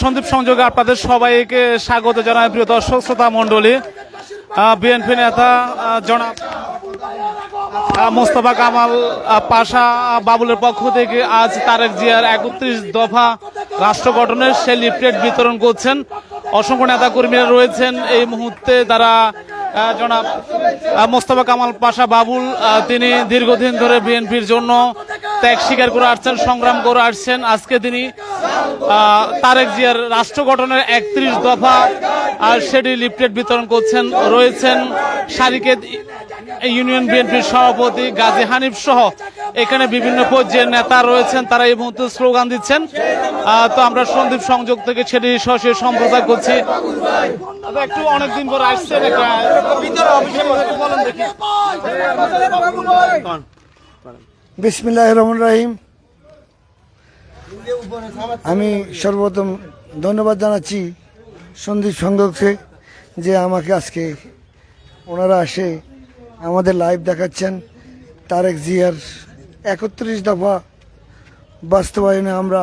সন্দীপ সংযোগে আপনাদের সবাইকে স্বাগত জানাই, প্রিয় দর্শক, শ্রোতা মণ্ডলী। বিএনপি নেতা জনাব মোস্তফা কামাল পাশা বাবুলের পক্ষ থেকে আজ তারেক জিয়ার একত্রিশ দফা রাষ্ট্র গঠনের সে লিফলেট বিতরণ করছেন। অসংখ্য নেতা কর্মীরা রয়েছেন। এই মুহূর্তে তারা জনাব মোস্তফা কামাল পাশা বাবুল তিনি দীর্ঘদিন ধরে বিএনপির জন্য ত্যাগ স্বীকার করে আসছেন, সংগ্রাম করে আসছেন। আজকে তিনি তারেক জিয়ার রাষ্ট্র গঠনের একত্রিশ দফা, আর সেটি লিফলেট বিতরণ করছেন, রয়েছেন সারিকেত ইউনিয়ন বিএনপির সভাপতি গাজী হানিফ সহ। এখানে বিভিন্ন পর্যায়ের নেতা রয়েছেন তারা এই মুহূর্তে স্লোগান দিচ্ছেন। তো আমরা সন্দীপ সংযোগ থেকে সেটি সরাসরি সম্প্রচার করছি। একটু অনেকদিন পর আসছেন বিসমিল্লাহ রহমান রাহিম। আমি সর্বপ্রথম ধন্যবাদ জানাচ্ছি সন্দীপ সংঘকে যে আমাকে আজকে ওনারা আসে আমাদের লাইভ দেখাচ্ছেন তারেক জিয়ার একত্রিশ দফা বাস্তবায়নে আমরা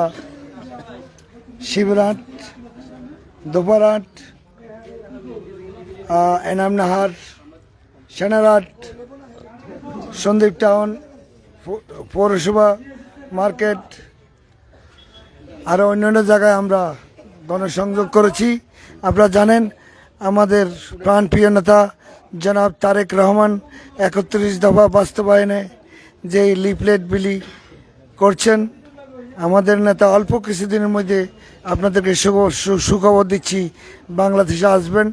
শিবরাট দোপারাট এনামনাহার সেনারাট সন্দীপ টাউন পৌরসভা, মার্কেট আরও অন্যান্য জায়গায় আমরা গণসংযোগ করেছি। আপনারা জানেন, আমাদের প্রাণপ্রিয় নেতা জনাব তারেক রহমান একত্রিশ দফা বাস্তবায়নে যে লিফলেট বিলি করছেন, আমাদের নেতা অল্প কিছুদিনের মধ্যে আপনাদেরকে সুখবর দিচ্ছি, বাংলাদেশে আসবেন।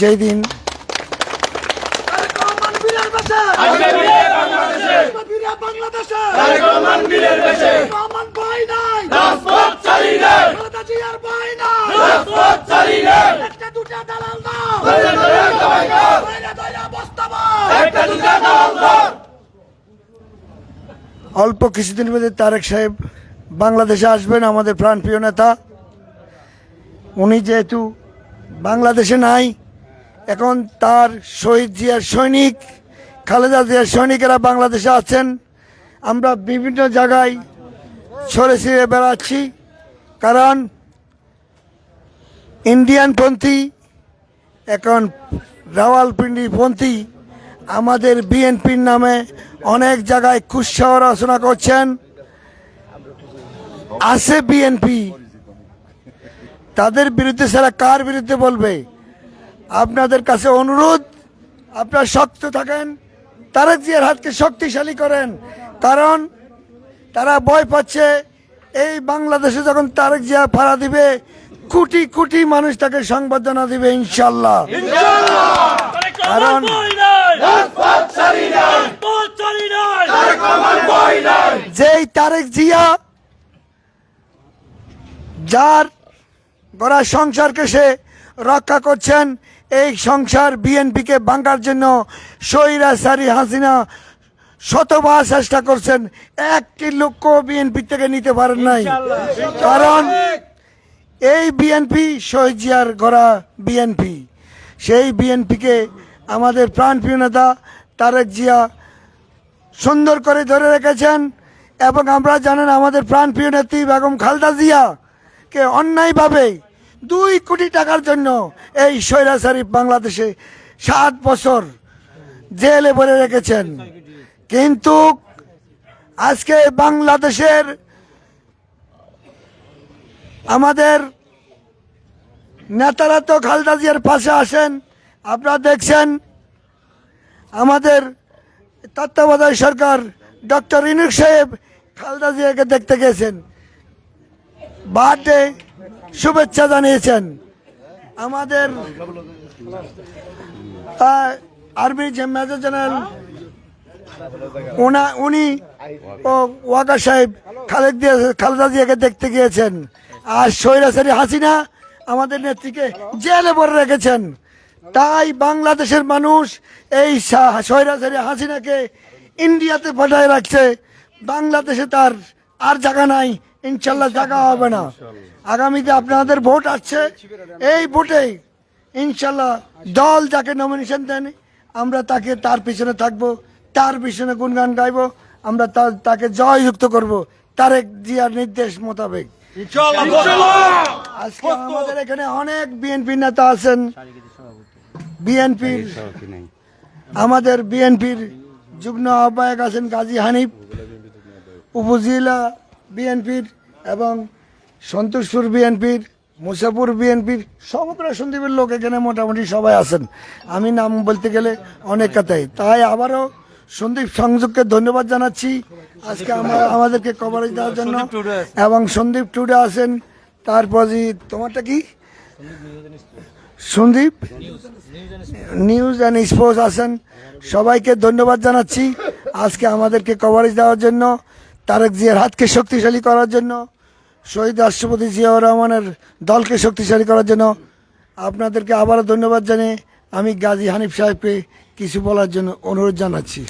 যেই দিন অল্প কিছুদিনের মধ্যে তারেক সাহেব বাংলাদেশে আসবেন আমাদের প্রাণপ্রিয় নেতা। উনি যেহেতু বাংলাদেশে নাই, এখন তার শহীদ জিয়ার সৈনিক, খালেদা জিয়ার সৈনিকেরা বাংলাদেশে আছেন। আমরা বিভিন্ন জায়গায় ছড়ে ছিঁড়ে বেড়াচ্ছি, কারণ ইন্ডিয়ানপন্থী, এখন রাওয়ালপিন্ডি পন্থী আমাদের বিএনপির নামে অনেক জায়গায় কুৎসাহ রচনা করছেন। আছে বিএনপি তাদের বিরুদ্ধে ছাড়া কার বিরুদ্ধে বলবে? আপনাদের কাছে অনুরোধ, আপনারা শক্ত থাকেন। তারেক জিয়ার হাতকে শক্তিশালী করেন। কারণ তারা ভয় পাচ্ছে, এই বাংলাদেশে যখন তারেক জিয়া ফাড়া দিবে, কোটি কোটি মানুষ তাকে সংবর্ধনা দিবে ইনশাল্লাহ। কারণ যেই তারেক জিয়া যার গড়া সংসারকে সে রক্ষা করছেন এই সংসার বিএনপিকে ভাঙার জন্য সৈরা সারি হাসিনা শতবার চেষ্টা করছেন। একটি লোক বিএনপি থেকে নিতে পারেন নাই। কারণ এই বিএনপি শহীদ জিয়ার গড়া বিএনপি। সেই বিএনপিকে আমাদের প্রাণপ্রিয় নেতা তারেক জিয়া সুন্দর করে ধরে রেখেছেন এবং আমরা জানেন আমাদের প্রাণপ্রিয় নেত্রী বেগম খালদা জিয়া কে অন্যায়ভাবে দুই কোটি টাকার জন্য এই স্বৈরাচারী বাংলাদেশে সাত বছর জেলে ভরে রেখেছেন। কিন্তু আজকে বাংলাদেশের আমাদের নেতারা তো খালদা জিয়ার পাশে আসেন। আপনারা দেখছেন আমাদের তত্ত্বাবধায়ক সরকার ডক্টর ইনুক সাহেব খালদা জিয়াকে দেখতে গেছেন। বার্থডে শুভেচ্ছা জানিয়েছেন। আমাদের আর্মি মেজর জেনারেল, উনি ও ওয়াকা সাহেব খালেদ দিয়ে খালেদা জিয়াকে দেখতে গিয়েছেন। আর সৈরাসারি হাসিনা আমাদের নেত্রীকে জেলে ভরে রেখেছেন। তাই বাংলাদেশের মানুষ এই সা- হাসিনাকে ইন্ডিয়াতে পাঠায় রাখছে। বাংলাদেশে তার আর জায়গা নাই। ইনশাল্লাহ জায়গা হবে না। আগামীতে আপনাদের ভোট আসছে। এই ভোটে ইনশাল্লাহ দল যাকে নমিনেশন দেন আমরা তাকে তার পিছনে থাকব তার পিছনে গুনগান গাইবো আমরা তাকে জয়যুক্ত করব তারেক জিয়ার নির্দেশ মোতাবেক। আজকে আমাদের এখানে অনেক বিএনপি নেতা আছেন। বিএনপির আমাদের বিএনপির যুগ্ম আহ্বায়ক আছেন গাজী হানিফ উপজেলা বিএনপির এবং সন্তোষপুর বিএনপির মুসাপুর বিএনপির সমগ্র সন্দীপের লোক এখানে মোটামুটি সবাই আছেন। আমি নাম বলতে গেলে অনেক কথাই। তাই আবারও সন্দীপ সংযোগকে ধন্যবাদ জানাচ্ছি। আজকে আমরা আমাদেরকে কভারেজ দেওয়ার জন্য। এবং সন্দীপ টুডে আছেন তারপর তোমারটা কি? সন্দীপ? নিউজ অ্যান্ড স্পোর্টস আছেন সবাইকে ধন্যবাদ জানাচ্ছি। আজকে আমাদেরকে কভারেজ দেওয়ার জন্য, তারেক জিয়ার হাতকে শক্তিশালী করার জন্য, শহীদ রাষ্ট্রপতি জিয়াউর রহমানের দলকে শক্তিশালী করার জন্য। আপনাদেরকে আবারও ধন্যবাদ জানিয়ে আমি গাজী হানিফ সাহেবকে কিছু বলার জন্য অনুরোধ জানাচ্ছি।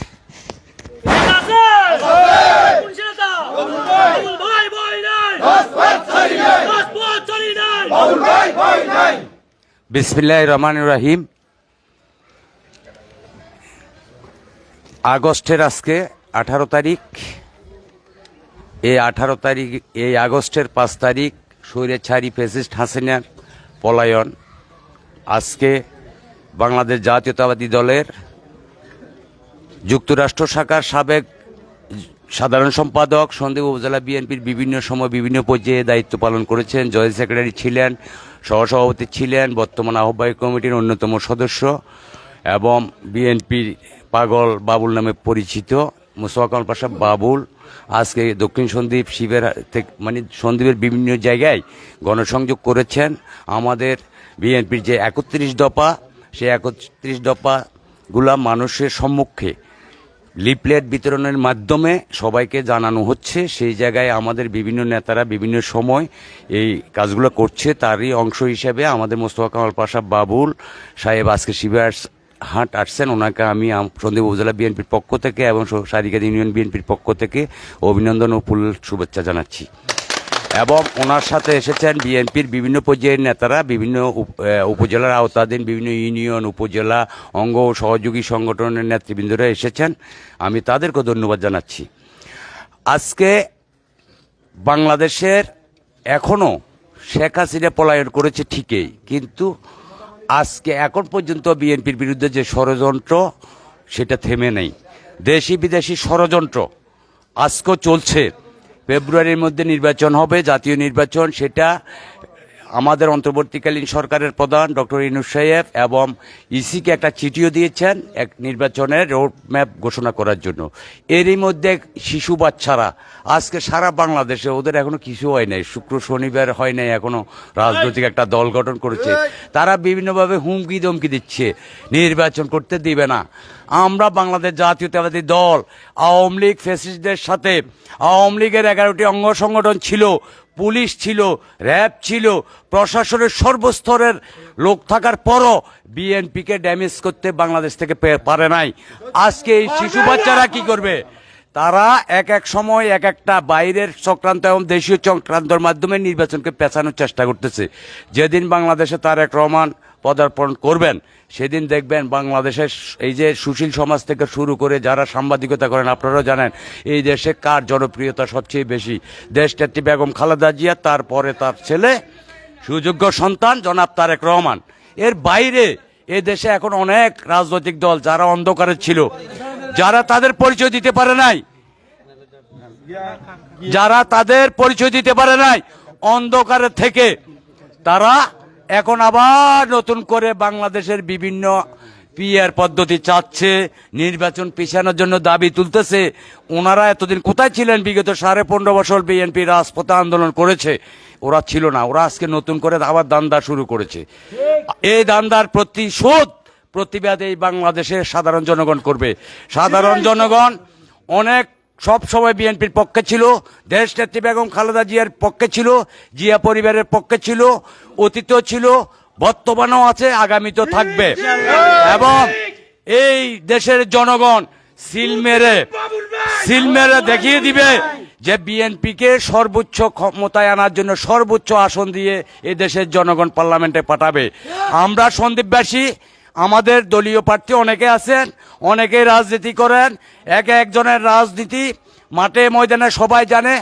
বিসমিল্লাহ রহমান রাহিম। আগস্টের আজকে আঠারো তারিখ। এই আঠারো তারিখ, এই আগস্টের পাঁচ তারিখ স্বৈরাচারী ফেসিস্ট হাসিনার পলায়ন। আজকে বাংলাদেশ জাতীয়তাবাদী দলের যুক্তরাষ্ট্র শাখার সাবেক সাধারণ সম্পাদক সন্দেহ উপজেলা বিএনপির বিভিন্ন সময় বিভিন্ন পর্যায়ে দায়িত্ব পালন করেছেন। জয়েন্ট সেক্রেটারি ছিলেন, সহসভাপতি ছিলেন, বর্তমান আহ্বায়ক কমিটির অন্যতম সদস্য এবং বিএনপির পাগল বাবুল নামে পরিচিত মুসফাকাল পাশা বাবুল। আজকে দক্ষিণ সন্দ্বীপ শিবের মানে সন্দ্বীপের বিভিন্ন জায়গায় গণসংযোগ করেছেন। আমাদের বিএনপির যে একত্রিশ দফা, সেই একত্রিশ দফাগুলা মানুষের সম্মুখে লিফলেট বিতরণের মাধ্যমে সবাইকে জানানো হচ্ছে। সেই জায়গায় আমাদের বিভিন্ন নেতারা বিভিন্ন সময় এই কাজগুলো করছে। তারই অংশ হিসেবে আমাদের মোস্তফা কামাল পাশা বাবুল সাহেব আজকে শিবির হাট আসছেন, ওনাকে আমি সন্দীপ উপজেলা বিএনপির পক্ষ থেকে এবং সারিকাদ ইউনিয়ন বিএনপির পক্ষ থেকে অভিনন্দন ও ফুল শুভেচ্ছা জানাচ্ছি। এবং ওনার সাথে এসেছেন বিএনপির বিভিন্ন পর্যায়ের নেতারা, বিভিন্ন উপজেলার আওতাধীন বিভিন্ন ইউনিয়ন, উপজেলা অঙ্গ ও সহযোগী সংগঠনের নেতৃবৃন্দরা এসেছেন। আমি তাদেরকে ধন্যবাদ জানাচ্ছি। আজকে বাংলাদেশের এখনও শেখ হাসিনা পলায়ন করেছে ঠিকই, কিন্তু আজকে এখন পর্যন্ত বিএনপির বিরুদ্ধে যে ষড়যন্ত্র, সেটা থেমে নেই। দেশি বিদেশি ষড়যন্ত্র আজকেও চলছে। ফেব্রুয়ারির মধ্যে নির্বাচন হবে, জাতীয় নির্বাচন, সেটা আমাদের অন্তর্বর্তীকালীন সরকারের প্রধান ডক্টর ইনুস সাহেব এবং ইসিকে একটা চিঠিও দিয়েছেন এক নির্বাচনের রোড ম্যাপ ঘোষণা করার জন্য। এরই মধ্যে শিশু বাচ্চারা, আজকে সারা বাংলাদেশে ওদের এখনও কিছু হয় নাই। শুক্র, শনিবার হয় নাই এখনও রাজনৈতিক একটা দল গঠন করেছে। তারা বিভিন্নভাবে হুমকি দমকি দিচ্ছে। নির্বাচন করতে দিবে না। আমরা বাংলাদেশ জাতীয়তাবাদী দল, আওয়ামী লীগ ফেসিস্টদের সাথে, আওয়ামী লীগের এগারোটি অঙ্গ সংগঠন ছিল পুলিশ ছিল, র্যাব ছিল, প্রশাসনের সর্বস্তরের লোক থাকার পরও বিএনপিকে ড্যামেজ করতে বাংলাদেশ থেকে পারে নাই। আজকে এই শিশু বাচ্চারা কি করবে? তারা এক এক সময় এক একটা বাইরের চক্রান্ত এবং দেশীয় চক্রান্তর মাধ্যমে নির্বাচনকে পেছানোর চেষ্টা করতেছে। যেদিন বাংলাদেশে তারেক রহমান পদার্পণ করবেন, সেদিন দেখবেন বাংলাদেশের এই যে সুশীল সমাজ থেকে শুরু করে যারা সাংবাদিকতা করেন, আপনারাও জানেন, এই দেশে কার জনপ্রিয়তা সবচেয়ে বেশি? দেশটাত্রী বেগম খালেদা জিয়া, তারপরে তার ছেলে, সুযোগ্য সন্তান জনাব তারেক রহমান। এর বাইরে এ দেশে এখন অনেক রাজনৈতিক দল যারা অন্ধকারে ছিল, যারা তাদের পরিচয় দিতে পারে নাই। যারা তাদের পরিচয় দিতে পারে নাই, অন্ধকারে থেকে তারা এখন আবার নতুন করে বাংলাদেশের বিভিন্ন পিআর পদ্ধতি চাচ্ছে, নির্বাচন পিছানোর জন্য দাবি তুলতেছে। ওনারা এতদিন কোথায় ছিলেন? বিগত সাড়ে পনেরো বছর বিএনপি রাজপথে আন্দোলন করেছে। ওরা ছিল না, ওরা আজকে নতুন করে আবার দান্দা শুরু করেছে। এই দান্দার প্রতিশোধ প্রতিবাদ এই বাংলাদেশের সাধারণ জনগণ করবে। সাধারণ জনগণ অনেক সব সময় বিএনপির পক্ষে ছিল দেশ নেত্রী বেগম খালেদা জিয়ার পক্ষে ছিল, জিয়া পরিবারের পক্ষে ছিল, অতীতও ছিল, বর্তমানেও আছে, আগামীতেও থাকবে। এবং এই দেশের জনগণ সিল মেরে সিল মেরে দেখিয়ে দিবে যে বিএনপিকে সর্বোচ্চ ক্ষমতায় আনার জন্য সর্বোচ্চ আসন দিয়ে এই দেশের জনগণ পার্লামেন্টে পাঠাবে। আমরা সন্দীপবাসী আমাদের দলীয় প্রার্থী অনেকে আছেন, অনেকে রাজনীতি করেন, এক একজনের রাজনীতি মাঠে ময়দানে সবাই জানে,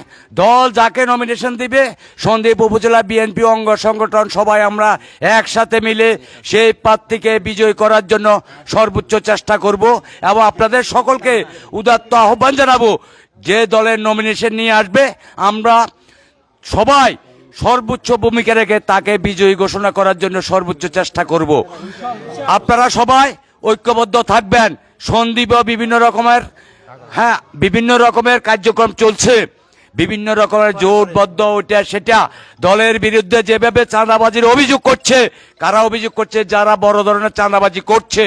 দল যাকে নমিনেশন দিবে সন্দীপ উপজেলা বিএনপি অঙ্গ সংগঠন সবাই আমরা একসাথে মিলে সেই প্রার্থীকে বিজয় করার জন্য সর্বোচ্চ চেষ্টা করব এবং আপনাদের সকলকে উদাত্ত আহ্বান জানাব, যে দলের নমিনেশন নিয়ে আসবে, আমরা সবাই সর্বোচ্চ ভূমিকা রেখে তাকে বিজয়ী ঘোষণা করার জন্য সর্বোচ্চ চেষ্টা করব। আপনারা সবাই ঐক্যবদ্ধ থাকবেন। সন্দীপও বিভিন্ন রকমের হ্যাঁ বিভিন্ন রকমের কার্যক্রম চলছে। বিভিন্ন রকমের জোটবদ্ধ ওটা সেটা দলের বিরুদ্ধে যেভাবে চাঁদাবাজির অভিযোগ করছে, কারা অভিযোগ করছে, যারা বড় ধরনের চাঁদাবাজি করছে।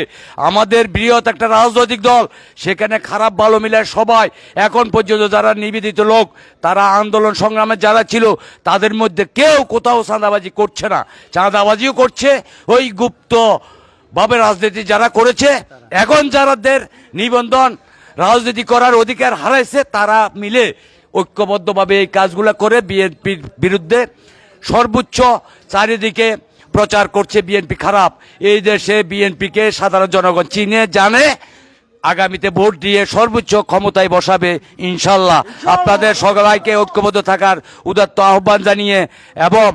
আমাদের বৃহৎ একটা রাজনৈতিক দল, সেখানে খারাপ ভালো মিলে সবাই, এখন পর্যন্ত যারা নিবেদিত লোক, তারা আন্দোলন সংগ্রামে যারা ছিল, তাদের মধ্যে কেউ কোথাও চাঁদাবাজি করছে না। চাঁদাবাজিও করছে, ওই গুপ্ত ভাবে রাজনীতি যারা করেছে, এখন যারাদের নিবন্ধন রাজনীতি করার অধিকার হারাইছে, তারা মিলে ঐক্যবদ্ধভাবে এই কাজগুলো করে বিএনপির বিরুদ্ধে সর্বোচ্চ চারিদিকে প্রচার করছে বিএনপি খারাপ। এই দেশে বিএনপিকে সাধারণ জনগণ চিনে জানে আগামীতে ভোট দিয়ে সর্বোচ্চ ক্ষমতায় বসাবে ইনশাল্লাহ। আপনাদের সবাইকে ঐক্যবদ্ধ থাকার উদাত্ত আহ্বান জানিয়ে এবং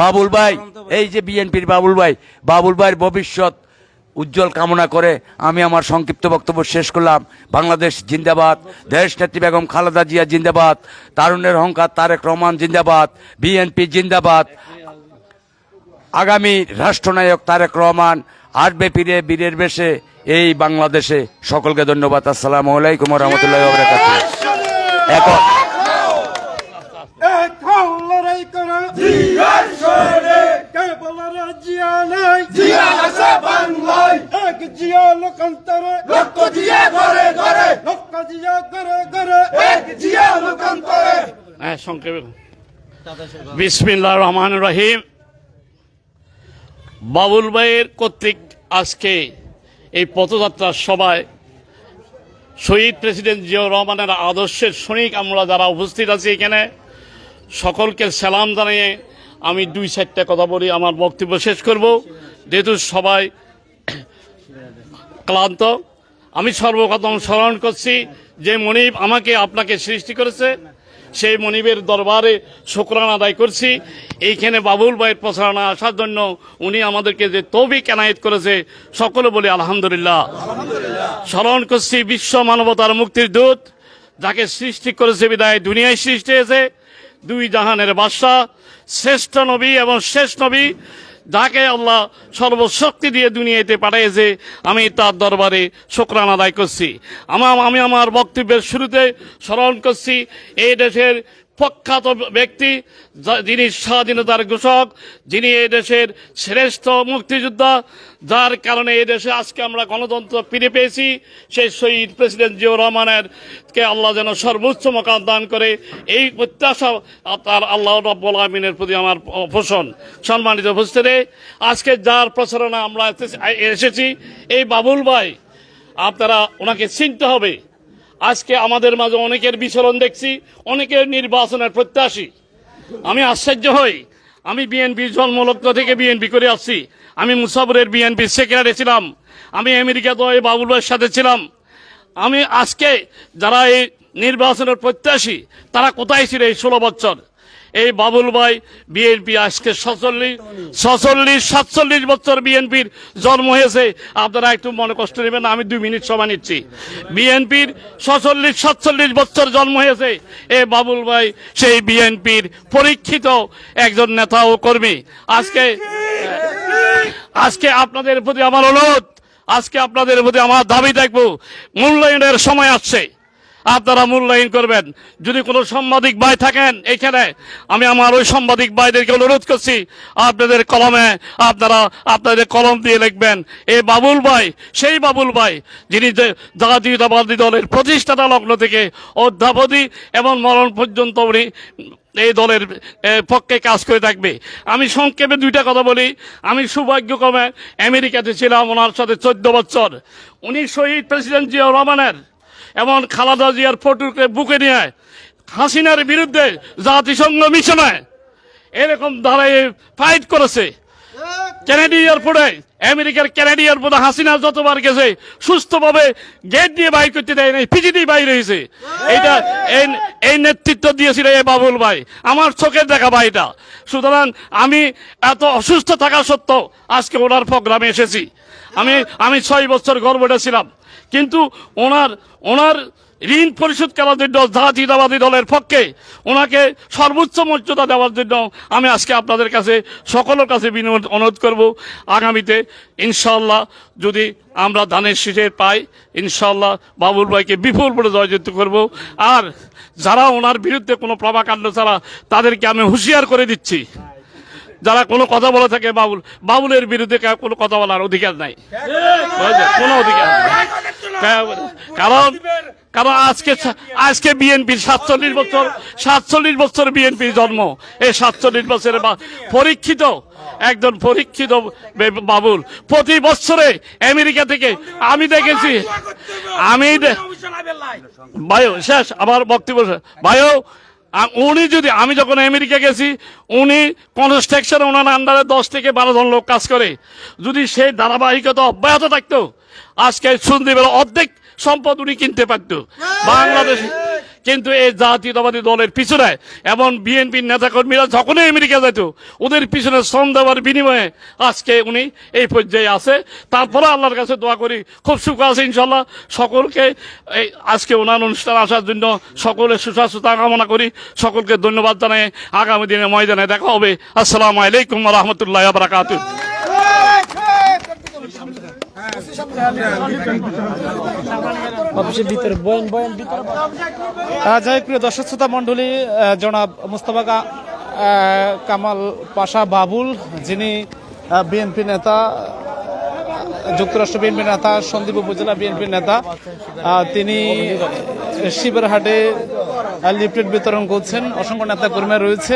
বাবুল ভাই। এই যে বিএনপির বাবুল ভাই বাবুল ভাইয়ের ভবিষ্যৎ উজ্জ্বল কামনা করে আমি আমার সংক্ষিপ্ত বক্তব্য শেষ করলাম। বাংলাদেশ জিন্দাবাদ দেশ নেত্রী বেগম খালেদা জিয়া জিন্দাবাদ তারুণের হংকার তারেক রহমান জিন্দাবাদ বিএনপি জিন্দাবাদ। আগামী রাষ্ট্রনায়ক তারেক রহমান আসবে ফিরে বীরের বেশে এই বাংলাদেশে। সকলকে ধন্যবাদ। আসসালামু আলাইকুম রহমতুল্লাহ এখন এক হও। জিয়া নাই এক জিয়া লোকান্তরে রক্ত দিয়ে ঘরে ঘরে লক্ষ জিয়া করে করে এক জিয়া লোকান্তরে হ্যাঁ সংক্ষেপে বিসমিল্লাহ রহমান রহিম বাবুল ভাইয়ের কর্তৃক আজকে এই পথযাত্রার সভায় শহীদ প্রেসিডেন্ট জিয়াউর রহমানের আদর্শের সৈনিক আমরা যারা উপস্থিত আছি এখানে সকলকে সালাম জানিয়ে আমি দুই চারটা কথা বলি আমার বক্তব্য শেষ করব। যেহেতু সবাই ক্লান্ত। আমি সর্বপ্রথম স্মরণ করছি যে মনিব আমাকে আপনাকে সৃষ্টি করেছে। সেই মনিবের দরবারে শুক্রান আদায় করছি। এইখানে বাবুল ভাইয়ের প্রচারণা আসার জন্য উনি আমাদেরকে যে তৌফিক এনায়েত করেছে, সকলে বলি আলহামদুলিল্লাহ। স্মরণ করছি বিশ্ব মানবতার মুক্তির দূত, যাকে সৃষ্টি করেছে বিদায় দুনিয়ায় সৃষ্টি হয়েছে। দুই জাহানের বাদশাহ, শ্রেষ্ঠ নবী এবং শেষ নবী যাকে আল্লাহ সর্বশক্তি দিয়ে দুনিয়াতে পাঠিয়েছে, আমি তার দরবারে শুক্রান আদায় করছি। আমার আমি আমার বক্তব্যের শুরুতে স্মরণ করছি, এই দেশের প্রখ্যাত ব্যক্তি যিনি স্বাধীনতার ঘোষক, যিনি দেশের শ্রেষ্ঠ মুক্তিযোদ্ধা, যার কারণে দেশে আজকে আমরা গণতন্ত্র ফিরে পেয়েছি, সেই শহীদ প্রেসিডেন্ট জিয়াউর রহমানের কে আল্লাহ যেন সর্বোচ্চ মকাম দান করে, এই প্রত্যাশা তার আল্লাহ রব্বুল আমিনের প্রতি আমার পোষণ। সম্মানিত উপস্থিতি, আজকে যার প্রচারণা আমরা এসেছি, এই বাবুল ভাই, আপনারা ওনাকে চিনতে হবে। আজকে আমাদের মাঝে অনেকের বিচরণ দেখছি, অনেকের নির্বাচনের প্রত্যাশী। আমি আশ্চর্য হই। আমি বিএনপির জন্মলগ্ন থেকে বিএনপি করে আসছি। আমি মুসাফরের বিএনপির সেক্রেটারি ছিলাম। আমি আমেরিকা তো এই বাবুল ভাইয়ের সাথে ছিলাম। আমি আজকে যারা এই নির্বাচনের প্রত্যাশী, তারা কোথায় ছিল এই ষোলো বছর? এই বাবুল ভাই বিএনপি আজকে সচল্লিশ সচল্লিশ সাতচল্লিশ বছর বিএনপির জন্ম হয়েছে। আপনারা একটু মনে কষ্ট নেবেন, আমি দুই মিনিট সময় নিচ্ছি। বিএনপির সচল্লিশ সাতচল্লিশ বছর জন্ম হয়েছে। এই বাবুল ভাই সেই বিএনপির পরীক্ষিত একজন নেতা ও কর্মী। আজকে আজকে আপনাদের প্রতি আমার অনুরোধ, আজকে আপনাদের প্রতি আমার দাবি দেখব মূল্যায়নের সময় আসছে। আপনারা মূল্যায়ন করবেন। যদি কোনো সাংবাদিক ভাই থাকেন এখানে আমি আমার ওই সাংবাদিক ভাইদেরকে অনুরোধ করছি, আপনাদের কলমে আপনারা আপনাদের কলম দিয়ে লিখবেন এই বাবুল ভাই, সেই বাবুল ভাই, যিনি জাতীয়তাবাদী দলের প্রতিষ্ঠাতা লগ্ন থেকে অধ্যাপতি এবং মরণ পর্যন্ত উনি এই দলের পক্ষে কাজ করে থাকবে। আমি সংক্ষেপে দুইটা কথা বলি। আমি সৌভাগ্যক্রমে আমেরিকাতে ছিলাম ওনার সাথে চোদ্দ বছর। উনি শহীদ প্রেসিডেন্ট জিয়াউর রহমানের এবং খালাদা জিয়ার ফটোকে বুকে নিয়ে হাসিনার বিরুদ্ধে জাতিসংঘ মিশনে এরকম ধারায় ফাইট করেছে। কেনেডি এয়ারপোর্টে আমেরিকার কেনেডি এয়ারপোর্টে হাসিনা যতবার গেছে, সুস্থভাবে গেট দিয়ে বাইর করতে দেয় নাই পিজি দিয়ে বাইর হয়েছে। এইটা এই- নেতৃত্ব দিয়েছিল এই বাবুল ভাই। আমার চোখের দেখা ভাই এটা। সুতরাং আমি এত অসুস্থ থাকা সত্ত্বেও আজকে ওনার প্রোগ্রামে এসেছি। আমি আমি ছয় বছর গর্ভটা ছিলাম। কিন্তু ওনার ওনার ঋণ পরিশোধ করার জন্য জাতীয়তাবাদী দলের পক্ষে ওনাকে সর্বোচ্চ মর্যাদা দেওয়ার জন্য আমি আজকে আপনাদের কাছে, সকলের কাছে বিনোদ অনুরোধ করব। আগামীতে ইনশাল্লাহ যদি আমরা ধানের শীষের পাই ইনশাল্লাহ বাবুল ভাইকে বিপুল বলে জয়যুক্ত করব। আর যারা ওনার বিরুদ্ধে কোনো প্রভাকাণ্ড ছাড়া তাদেরকে আমি হুঁশিয়ার করে দিচ্ছি। যারা কোনো কথা বলে থাকে বাবুল বাবুলের বিরুদ্ধে কোনো কথা বলার অধিকার নাই? কোনো অধিকার কারণ কারণ আজকে আজকে বিএনপির সাতচল্লিশ বছর সাতচল্লিশ বছর বিএনপির জন্ম। এই সাতচল্লিশ বছরের বা- পরীক্ষিত একজন পরীক্ষিত বাবুল। প্রতি বছরে আমেরিকা থেকে আমি দেখেছি আমি বায়ু শেষ আমার বক্তব্য শেষ। বায়ু আ- উনি যদি আমি যখন আমেরিকা গেছি উনি কনস্ট্রাকশন ওনার আন্ডারে দশ থেকে বারো জন লোক কাজ করে। যদি সেই ধারাবাহিকতা অব্যাহত থাকতো আজকে সন্দীপের অর্ধেক সম্পদ উনি কিনতে পারত। বাংলাদেশ কিন্তু এই জাতীয়তাবাদী দলের পিছনে এবং বিএনপির নেতাকর্মীরা যখনই আমেরিকা যেত, ওদের পিছনে শ্রম দেওয়ার বিনিময়ে আজকে উনি এই পর্যায়ে আছে। তারপরে আল্লাহর কাছে দোয়া করি, খুব সুখ আছে ইনশাল্লাহ সকলকে এই আজকে ওনার অনুষ্ঠান আসার জন্য সকলের সুস্বাস্থ্যতা কামনা করি। সকলকে ধন্যবাদ জানাই। আগামী দিনে ময়দানে দেখা হবে। আসসালামু আলাইকুম রহমতুল্লাহ বারাকাতুহ। অফিসের যাই প্রিয় দর্শক শ্রোতা মণ্ডলী জনাব মুস্তফা কামাল পাশা বাবুল, যিনি বিএনপি নেতা যুক্তরাষ্ট্র বিএনপি নেতা সন্দীপ উপজেলা বিএনপি নেতা তিনি শিবেরহাটে লিফলেট বিতরণ করছেন। অসংখ্য নেতা কর্মী রয়েছে।